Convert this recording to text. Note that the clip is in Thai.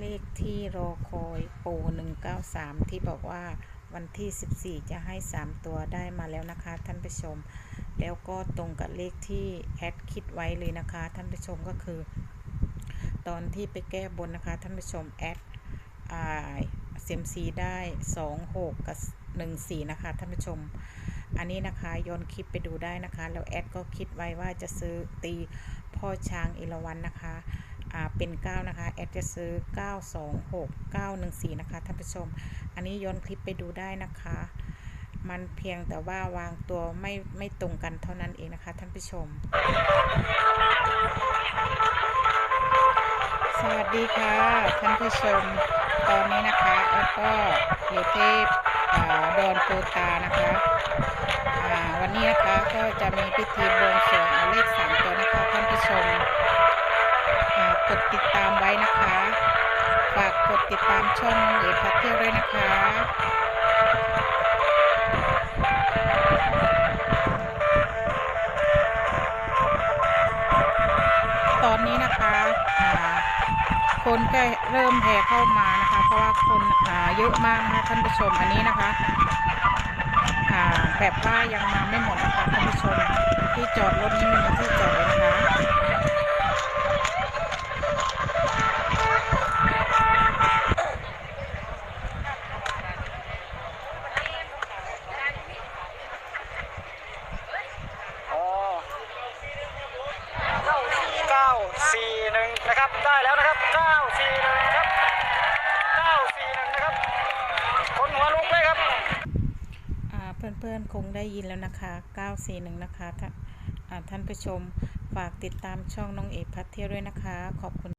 เลขที่รอคอยโปร193 ที่บอกว่าวันที่ 14 จะให้ 3 ตัวได้มาแล้วนะคะ ท่านผู้ชม แล้วก็ตรงกับเลขที่แอดคิดไว้เลยนะคะ ท่านผู้ชมก็คือ ตอนที่ไปแก้บนนะคะ ท่านผู้ชมแอดอ่าเซมซีได้ 26 กับ 14 นะคะ ท่านผู้ชม อันนี้นะคะย้อนคลิปไปดูได้นะคะ แล้วแอดก็คิดไว้ว่าจะซื้อตีพ่อช้างเอรวันนะคะ เป็น 9 นะคะ แอดจะซื้อ 926 914 นะคะท่านผู้ชม อันนี้ย้อนคลิปไปดูได้นะคะ มันเพียงแต่ว่าวางตัวไม่ไม่ตรงกันเท่านั้นเองนะคะท่านผู้ชม สวัสดีค่ะท่านผู้ชม ตอนนี้นะคะแอดก็อยู่ที่อ่าดอนโปตานะคะอ่าวันนี้นะคะก็จะมีพิธี นะคะ ฝากกดติดตามช่องเอพัทเที่ยวด้วยนะคะ ตอนนี้นะคะคนก็เริ่มแห่เข้ามานะคะ เพราะว่าคนเยอะมากนะคะท่านผู้ชมอันนี้นะคะแบบว่ายังมาไม่หมดนะคะท่านผู้ชมที่จอดรถนี่มมีที่จอด 4 1 นะครับ ได้แล้วนะครับ 9 4 1 นะครับ 9 4 1 นะครับ คนหัวลุกเลยครับเพื่อนๆ คงได้ยินแล้วนะคะ 941 นะคะท่านผู้ชมฝากติดตามช่องน้องเอกพัทเที่ยวด้วยนะคะ ขอบคุณ